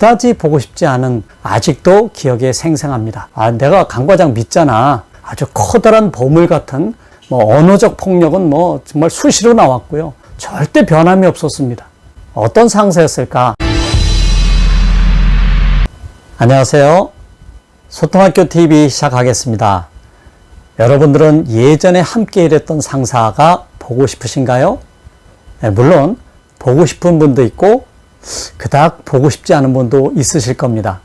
그다지 보고 싶지 않은 아직도 기억에 생생합니다. 아, 내가 강 과장 믿잖아. 아주 커다란 보물 같은 뭐 언어적 폭력은 뭐 정말 수시로 나왔고요. 절대 변함이 없었습니다. 어떤 상사였을까? 안녕하세요. 소통학교 TV 시작하겠습니다. 여러분들은 예전에 함께 일했던 상사가 보고 싶으신가요? 네, 물론 보고 싶은 분도 있고 그닥 보고 싶지 않은 분도 있으실 겁니다.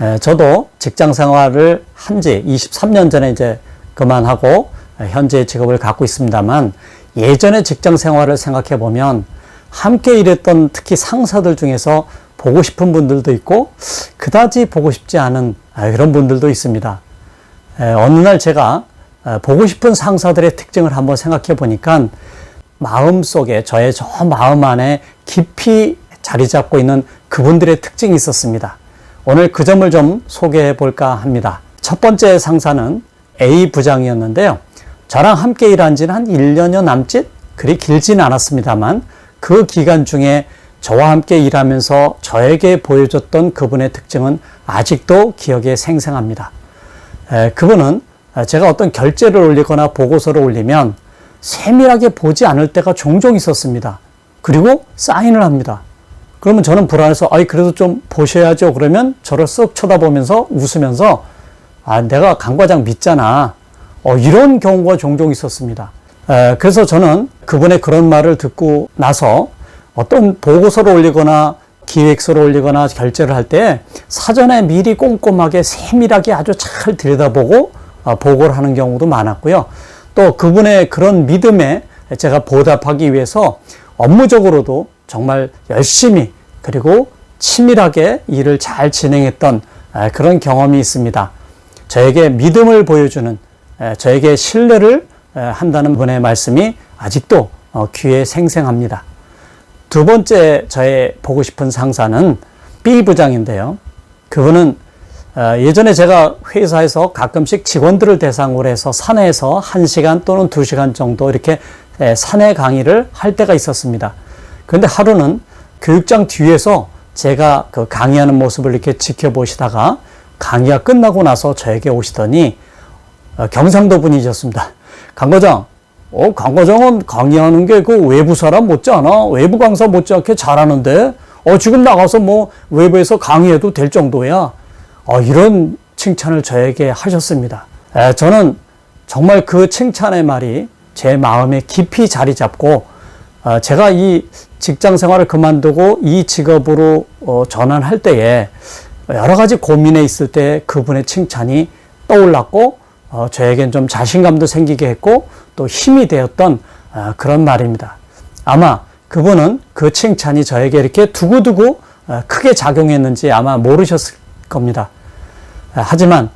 에, 저도 직장 생활을 한 지 23년 전에 이제 그만하고 현재 직업을 갖고 있습니다만 예전에 직장 생활을 생각해 보면 함께 일했던 특히 상사들 중에서 보고 싶은 분들도 있고 그다지 보고 싶지 않은 그런 분들도 있습니다. 에, 어느 날 제가 보고 싶은 상사들의 특징을 한번 생각해 보니까 마음 속에 저의 저 마음 안에 깊이 자리 잡고 있는 그분들의 특징이 있었습니다. 오늘 그 점을 좀 소개해 볼까 합니다. 첫 번째 상사는 A 부장이었는데요. 저랑 함께 일한 지는 한 1년여 남짓? 그리 길지는 않았습니다만 그 기간 중에 저와 함께 일하면서 저에게 보여줬던 그분의 특징은 아직도 기억에 생생합니다. 에, 그분은 제가 어떤 결제를 올리거나 보고서를 올리면 세밀하게 보지 않을 때가 종종 있었습니다. 그리고 사인을 합니다. 그러면 저는 불안해서, 아이, 그래도 좀 보셔야죠. 그러면 저를 쓱 쳐다보면서 웃으면서, 아, 내가 강 과장 믿잖아. 어, 이런 경우가 종종 있었습니다. 에, 그래서 저는 그분의 그런 말을 듣고 나서 어떤 보고서를 올리거나 기획서를 올리거나 결제를 할 때 사전에 미리 꼼꼼하게 세밀하게 아주 잘 들여다보고 어, 보고를 하는 경우도 많았고요. 또 그분의 그런 믿음에 제가 보답하기 위해서 업무적으로도 정말 열심히 그리고 치밀하게 일을 잘 진행했던 그런 경험이 있습니다. 저에게 믿음을 보여주는 저에게 신뢰를 한다는 분의 말씀이 아직도 어, 귀에 생생합니다. 두 번째 저의 보고 싶은 상사는 B 부장인데요. 그분은 어, 예전에 제가 회사에서 가끔씩 직원들을 대상으로 해서 사내에서 1시간 또는 2시간 정도 이렇게 사내 강의를 할 때가 있었습니다. 그런데 하루는 교육장 뒤에서 제가 그 강의하는 모습을 이렇게 지켜보시다가 강의가 끝나고 나서 저에게 오시더니 어, 경상도 분이셨습니다. 강 과장, 어, 강 과장은 강의하는 게 그 외부 사람 못지 않아? 외부 강사 못지않게 잘하는데, 어, 지금 나가서 뭐 외부에서 강의해도 될 정도야. 어, 이런 칭찬을 저에게 하셨습니다. 에, 저는 정말 그 칭찬의 말이 제 마음에 깊이 자리 잡고 어, 제가 이 직장 생활을 그만두고 이 직업으로 어, 전환할 때에 여러 가지 고민에 있을 때 그분의 칭찬이 떠올랐고 어, 저에겐 좀 자신감도 생기게 했고 또 힘이 되었던 그런 말입니다. 아마 그분은 그 칭찬이 저에게 이렇게 두고두고 크게 작용했는지 아마 모르셨을 겁니다. 하지만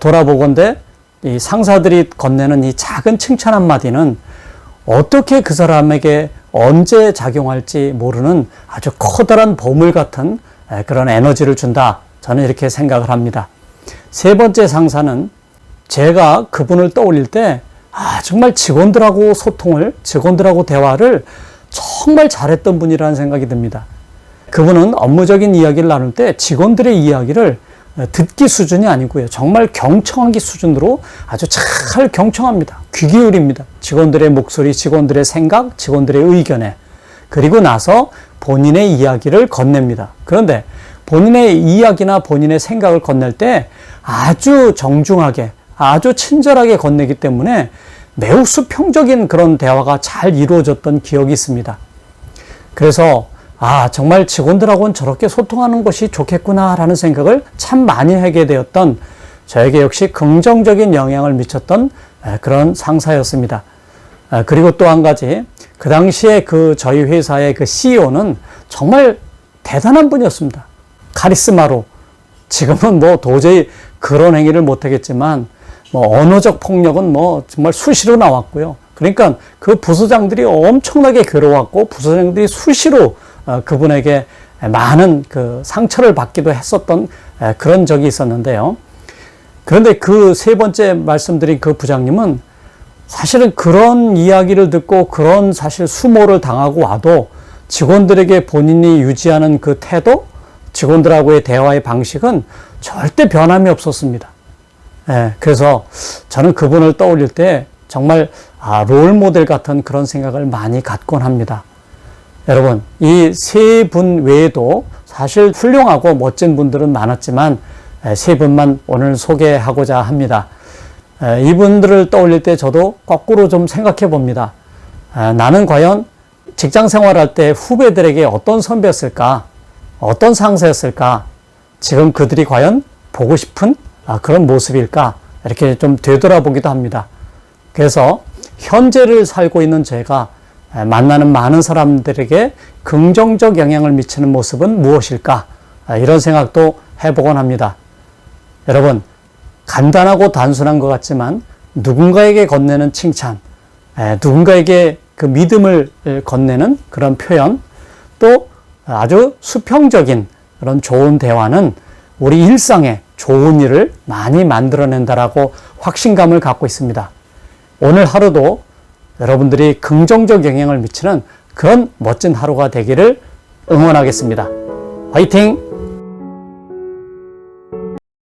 돌아보건대 이 상사들이 건네는 이 작은 칭찬 한마디는 어떻게 그 사람에게 언제 작용할지 모르는 아주 커다란 보물 같은 그런 에너지를 준다. 저는 이렇게 생각을 합니다. 세 번째 상사는 제가 그분을 떠올릴 때, 아, 정말 직원들하고 소통을, 직원들하고 대화를 정말 잘했던 분이라는 생각이 듭니다. 그분은 업무적인 이야기를 나눌 때 직원들의 이야기를 듣기 수준이 아니고요. 정말 경청하기 수준으로 아주 잘 경청합니다. 귀 기울입니다. 직원들의 목소리, 직원들의 생각, 직원들의 의견에. 그리고 나서 본인의 이야기를 건넵니다. 그런데 본인의 이야기나 본인의 생각을 건넬 때 아주 정중하게, 아주 친절하게 건네기 때문에 매우 수평적인 그런 대화가 잘 이루어졌던 기억이 있습니다. 그래서 아, 정말 직원들하고는 저렇게 소통하는 것이 좋겠구나라는 생각을 참 많이 하게 되었던 저에게 역시 긍정적인 영향을 미쳤던 그런 상사였습니다. 그리고 또 한 가지, 그 당시에 그 저희 회사의 그 CEO는 정말 대단한 분이었습니다. 카리스마로. 지금은 뭐 도저히 그런 행위를 못하겠지만, 뭐 언어적 폭력은 뭐 정말 수시로 나왔고요. 그러니까 그 부서장들이 엄청나게 괴로웠고, 부서장들이 수시로 어, 그분에게 많은 그 상처를 받기도 했었던 그런 적이 있었는데요. 그런데 그 세 번째 말씀드린 그 부장님은 사실은 그런 이야기를 듣고 그런 사실 수모를 당하고 와도 직원들에게 본인이 유지하는 그 태도, 직원들하고의 대화의 방식은 절대 변함이 없었습니다. 예, 그래서 저는 그분을 떠올릴 때 정말 아, 롤 모델 같은 그런 생각을 많이 갖곤 합니다. 여러분, 이 세 분 외에도 사실 훌륭하고 멋진 분들은 많았지만 에, 세 분만 오늘 소개하고자 합니다. 에, 이분들을 떠올릴 때 저도 거꾸로 좀 생각해 봅니다. 에, 나는 과연 직장 생활할 때 후배들에게 어떤 선배였을까? 어떤 상사였을까? 지금 그들이 과연 보고 싶은 아, 그런 모습일까? 이렇게 좀 되돌아보기도 합니다. 그래서 현재를 살고 있는 제가 만나는 많은 사람들에게 긍정적 영향을 미치는 모습은 무엇일까? 아, 이런 생각도 해보곤 합니다. 여러분, 간단하고 단순한 것 같지만 누군가에게 건네는 칭찬, 에, 누군가에게 그 믿음을 에, 건네는 그런 표현, 또 아주 수평적인 그런 좋은 대화는 우리 일상에 좋은 일을 많이 만들어낸다라고 확신감을 갖고 있습니다. 오늘 하루도 여러분들이 긍정적 영향을 미치는 그런 멋진 하루가 되기를 응원하겠습니다. 화이팅!